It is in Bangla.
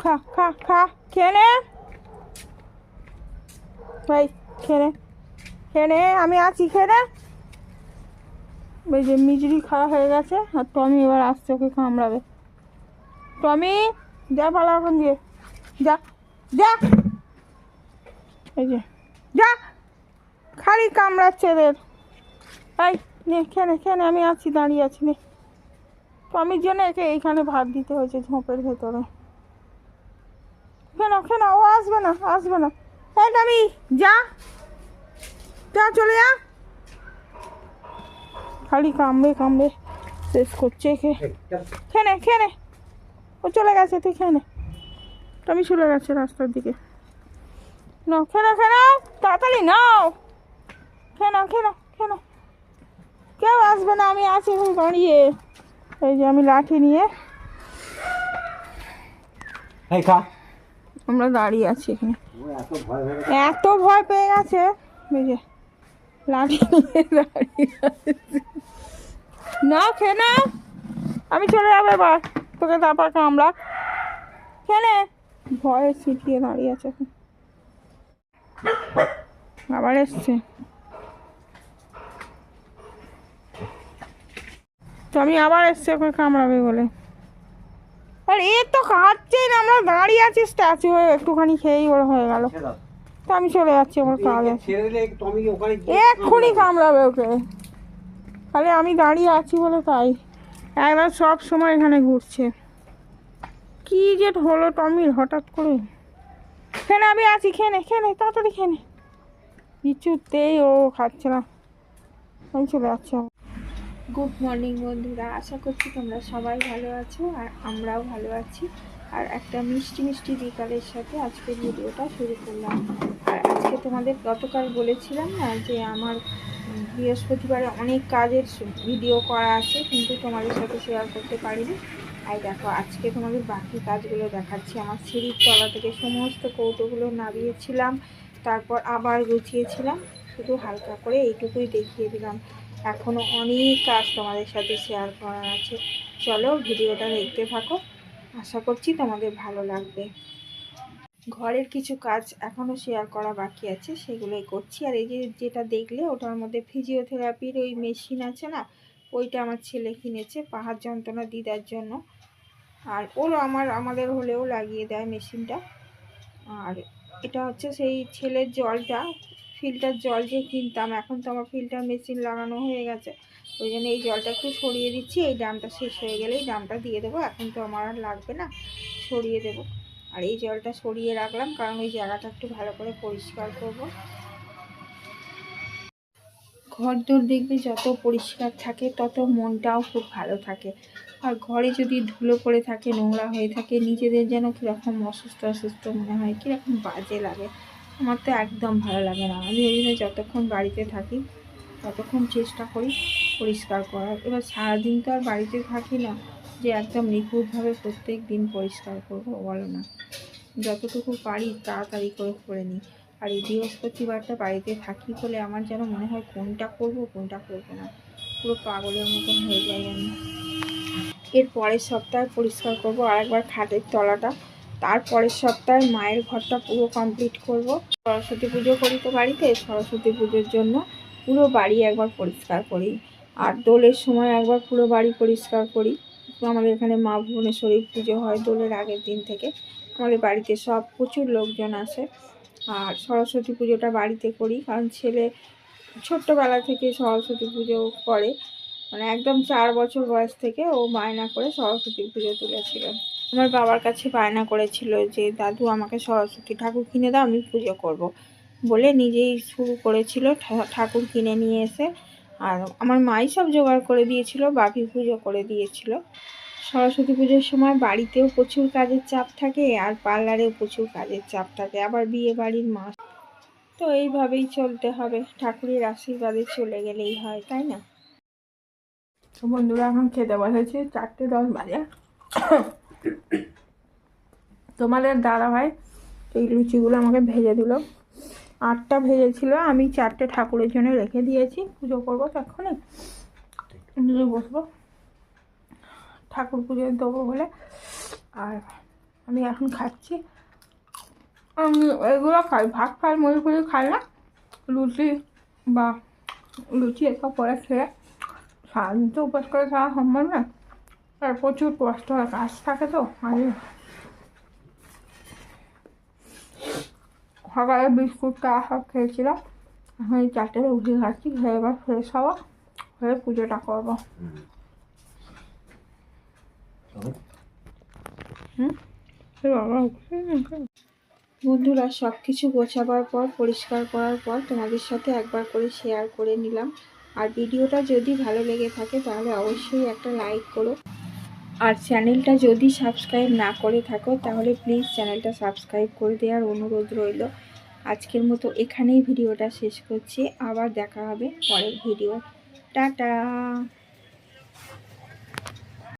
খা খা খা, খেয়ে ভাই, খেয়ে নে। আমি আছি, খেয়ে ওই যে মিজরি খাওয়া হয়ে গেছে, আর টমি এবার আসছে, ওকে কামড়াবে। টমি, যা পালা এখন দিয়ে। যা যা। এই যে, যা। খালি কামড়াচ্ছে এদের এই নে খেয়ে নে খেয়ে নে, আমি আছি, দাঁড়িয়ে আছি, নে। টমির জন্য একে এইখানে ভাত দিতে হয়েছে ঝোঁপের ভেতরে। কেন কেন ও আসবে না আসবে না। এই টমি, যা। যা, চলে যা। খালি কামবে কামবে শেষ করছে কে খেয়ে নে খেয়ে নে। ও চলে গেছে, তুই খেয়ে নে। টমি চলে গেছে রাস্তার দিকে। নাও খেয়ে নাও তাড়াতাড়ি নাও। খেয়ে নাও। কেউ আসবে না আমি আছি এখন দাঁড়িয়ে। এই যে আমি লাঠি নিয়ে। আমরা দাঁড়িয়ে আছি এখানে। এত ভয় পেয়ে গেছে। লাঠি নিয়ে দাঁড়িয়ে। না খেয়ে না। আমি চলে যাব এবার। তোকে তারপর কামড়া খেলে ভয়ে ছিটিয়ে দাঁড়িয়ে আছে এখন। আবার এসছে। তো আমি আবার এসছে ওকে কামড়াবে বলে। আর এ তো খাচ্ছেই না আমরা দাঁড়িয়ে আছি স্ট্যাচু হয়ে একটুখানি খেয়েই ওর হয়ে গেল। তো আমি চলে যাচ্ছি আমার কাজ। আছে এক্ষুনি কামড়াবে ওকে। তাহলে আমি দাঁড়িয়ে আছি বলে তাই। একবার সব সময় এখানে ঘুরছে। কি যে হলো টমির হঠাৎ করে? খেনে আমি আছি খেনে খেনে তাড়াতাড়ি খেনে কিছুতেই ও খাচ্ছে না। আমি চলে যাচ্ছি। গুড মর্নিং বন্ধুরা। আশা করছি তোমরা সবাই ভালো আছো আর আমরাও ভালো আছি। আর একটা মিষ্টি মিষ্টি বিকালের সাথে আজকের ভিডিওটা শুরু করলাম। আর আজকে তোমাদের গতকাল বলেছিলাম না যে আমার বৃহস্পতিবারে অনেক কাজের ভিডিও করা আছে, কিন্তু তোমাদের সাথে শেয়ার করতে পারিনি। আর দেখো, আজকে তোমাদের বাকি কাজগুলো দেখাচ্ছি। আমার সিঁড়ির তলা থেকে সমস্ত কৌটোগুলো নামিয়েছিলাম, তারপর আবার গুছিয়েছিলাম। শুধু হালকা করে এইটুকুই দেখিয়ে দিলাম। এখনও অনেক কাজ তোমাদের সাথে শেয়ার করার আছে। চলো ভিডিওটা দেখতে থাকো। আশা করছি তোমাদের ভালো লাগবে। ঘরের কিছু কাজ এখনও শেয়ার করা বাকি আছে, সেগুলোই করছি। আর এই যে যেটা দেখলে, ওটার মধ্যে ফিজিওথেরাপির ওই মেশিন আছে না? ওইটা আমার ছেলে কিনেছে পাহাড় যন্ত্রণা দিদার জন্য। আর ওরও আমার, আমাদের হলেও লাগিয়ে দেয় মেশিনটা আর এটা হচ্ছে সেই ছেলের জলটা ফিল্টার জল যে কিনতাম, এখন তো আমার ফিল্টার মেশিন লাগানো হয়ে গেছে। ওই জন্য এই জলটা একটু সরিয়ে দিচ্ছি, এই দামটা শেষ হয়ে গেলেই দামটা দিয়ে দেবো, এখন তো আমার আর লাগবে না, সরিয়ে দেবো। আর এই জলটা সরিয়ে রাখলাম, কারণ ওই জায়গাটা একটু ভালো করে পরিষ্কার করব। ঘর দোর দেখবে যত পরিষ্কার থাকে, তত মনটাও খুব ভালো থাকে। আর ঘরে যদি ধুলো পড়ে থাকে, নোংরা হয়ে থাকে, নিজেদের যেন কীরকম অসুস্থ অসুস্থ মনে হয়, কীরকম বাজে লাগে। আমার তো একদম ভালো লাগে না। আমি ওই জন্য যতক্ষণ বাড়িতে থাকি, ততক্ষণ চেষ্টা করি পরিষ্কার করার। এবার সারাদিন তো আর বাড়িতে থাকি না, যে একদম নিখুঁতভাবে প্রত্যেক দিন পরিষ্কার করব বলো না। যতটুকু পারি তাড়াতাড়ি করে করে নিই। আর এই বৃহস্পতিবারটা বাড়িতে থাকি বলে আমার যেন মনে হয় কোনটা করব, কোনটা করব না। পুরো পাগলের মতন হয়ে যাই আমি এর পরের সপ্তাহে পরিষ্কার করব। আর একবার খাটের তলাটা তার পরের সপ্তাহে মায়ের ঘরটা পুরো কমপ্লিট করব। সরস্বতী পুজো করি তো বাড়িতে, সরস্বতী পুজোর জন্য পুরো বাড়ি একবার পরিষ্কার করি। আর দোলের সময় একবার পুরো বাড়ি পরিষ্কার করি। আমাদের এখানে মা ভুবনেশ্বরী পুজো হয় দোলের আগের দিন থেকে। আমাদের বাড়িতে সব প্রচুর লোকজন আসে। আর সরস্বতী পুজোটা বাড়িতে করি, কারণ ছেলে ছোট্টবেলা থেকে সরস্বতী পুজো করে। মানে একদম চার বছর বয়স থেকে ও বায়না করে সরস্বতী পুজো তুলেছিল। আমার বাবার কাছে বায়না করেছিল যে, দাদু, আমাকে সরস্বতী ঠাকুর কিনে দাও, আমি পুজো করব। বলে নিজেই শুরু করেছিল ঠাকুর কিনে নিয়ে এসে। আর আমার মাই সব জোগাড় করে দিয়েছিল, বাপি পুজো করে দিয়েছিল। সরস্বতী পুজোর সময় বাড়িতেও প্রচুর কাজের চাপ থাকে, আর পার্লারেও প্রচুর কাজের চাপ থাকে। আবার বিয়ে বাড়ির মাস। তো এইভাবেই চলতে হবে। ঠাকুরের আশীর্বাদে চলে গেলেই হয়, তাই না? তো বন্ধুরা, এখন খেতে বসেছি চারটে দশ বাজে। তোমাদের দাদা ভাই, এই লুচিগুলো আমাকে ভেজে দিল। আটটা ভেজেছিল, আমি চারটে ঠাকুরের জন্য রেখে দিয়েছি। পুজো করব তখনই। পুজোয় বসবো। ঠাকুর পুজোয় দেবো বলে। আর আমি এখন খাচ্ছি। আমি এগুলো খাই, ভাত খাই মুড়ি ফুড়ি খাই না। লুচি বা লুচি এসব পরে খেয়ে সারাদিন তো উপাস করে খাওয়া সম্ভব না। আর প্রচুর কষ্ট হয়, কাজ থাকে তো আর সকালে বিস্কুট চা সব খেয়েছিলাম, এখন এই চারটে উঠে খাচ্ছি খেয়ে এবার ফ্রেশ হওয়া হয়ে পুজোটা করব। বন্ধুরা সব কিছু গোছাবার পর, পরিষ্কার করার পর তোমাদের সাথে একবার করে শেয়ার করে নিলাম। আর ভিডিওটা যদি ভালো লেগে থাকে, তাহলে অবশ্যই একটা লাইক করো। আর চ্যানেলটা যদি সাবস্ক্রাইব না করে থাকো, তাহলে প্লিজ চ্যানেলটা সাবস্ক্রাইব করে দেওয়ার অনুরোধ রইল। আজকের মতো এখানেই ভিডিওটা শেষ করছি। আবার দেখা হবে পরের ভিডিও। টাটা!